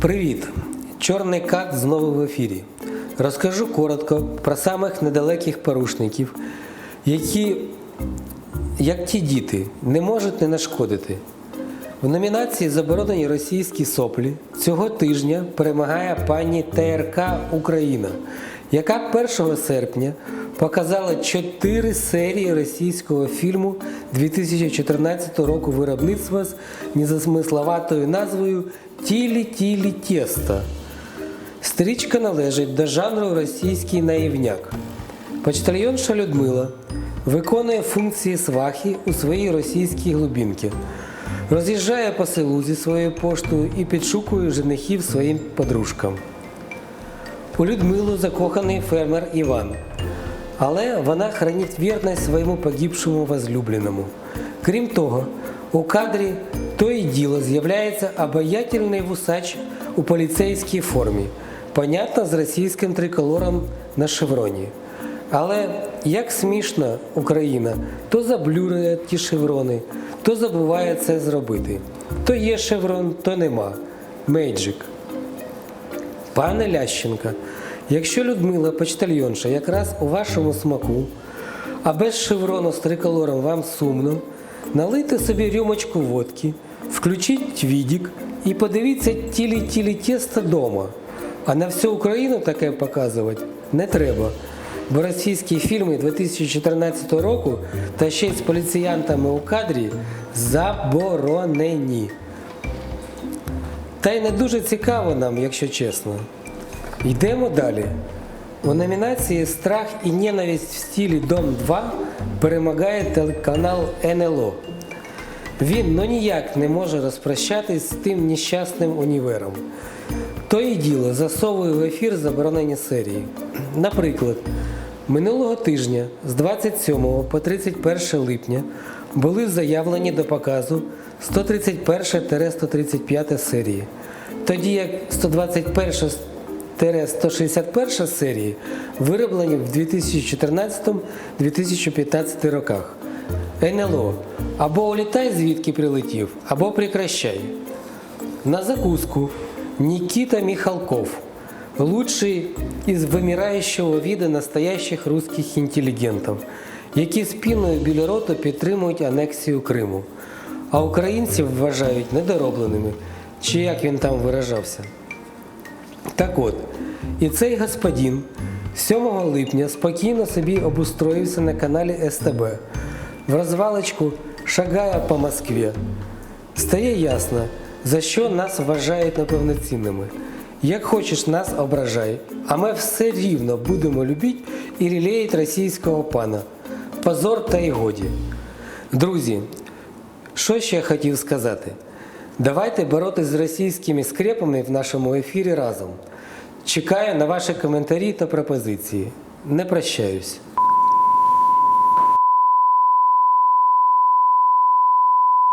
Привіт! Чорний кат знову в ефірі. Розкажу коротко про самих недалеких порушників, які, як ті діти, не можуть не нашкодити. В номінації Заборонені російські соплі цього тижня перемагає пані ТРК Україна, яка 1 серпня показала 4 серії російського фільму 2014 року виробництва з незамисловатою назвою Тілі-тілі тєста. Стрічка належить до жанру російський наївняк. Почтальйонша Людмила виконує функції свахи у своїй російській глибінці, роз'їжджає по селу зі своєю поштою і підшукує женихів своїм подружкам. У Людмилу закоханий фермер Іван, але вона хранить вірність своєму погибшому возлюбленому. Крім того, у кадрі то і діло з'являється обаятельний вусач у поліцейській формі, понятно з російським триколором на шевроні. Але як смішно Україна то заблюрує ті шеврони, то забуває це зробити. То є шеврон, то нема. Мейджик. Пане Лященка, якщо Людмила почтальйонша якраз у вашому смаку, а без шеврону з триколором вам сумно, налийте собі рюмочку водки, включіть відік і подивіться тілі-тілі тісто дома. А на всю Україну таке показувати не треба. Бо російські фільми 2014 року та ще й з поліціянтами у кадрі заборонені. Та й не дуже цікаво нам, якщо чесно. Йдемо далі. У номінації Страх і ненависть в стилі Дом 2 перемагає телеканал НЛО. Він ну ніяк не може розпрощатись з тим нещасним універом. То і діло засовує в ефір заборонені серії. Наприклад, минулого тижня з 27 по 31 липня були заявлені до показу 131-135 серії, тоді як 121-161 серії вироблені в 2014-2015 роках. НЛО або улітай звідки прилетів, або прекращай. На закуску Никита Михалков, лучший из вимираючого вида настоящих русских інтелігентів, які спіною біля роту підтримують анексію Криму, а українців вважають недоробленими, чи як він там виражався. Так от, і цей господин 7 липня спокійно собі обустроївся на каналі СТБ в розвалочку шагає по Москві. Стає ясно, за що нас вважають неповноцінними. Як хочеш нас ображай, а ми все рівно будемо любити і рілеїть російського пана. Позор та й годі. Друзі, що ще хотів сказати? Давайте боротися з російськими скрепами в нашому ефірі разом. Чекаю на ваші коментарі та пропозиції. Не прощаюсь.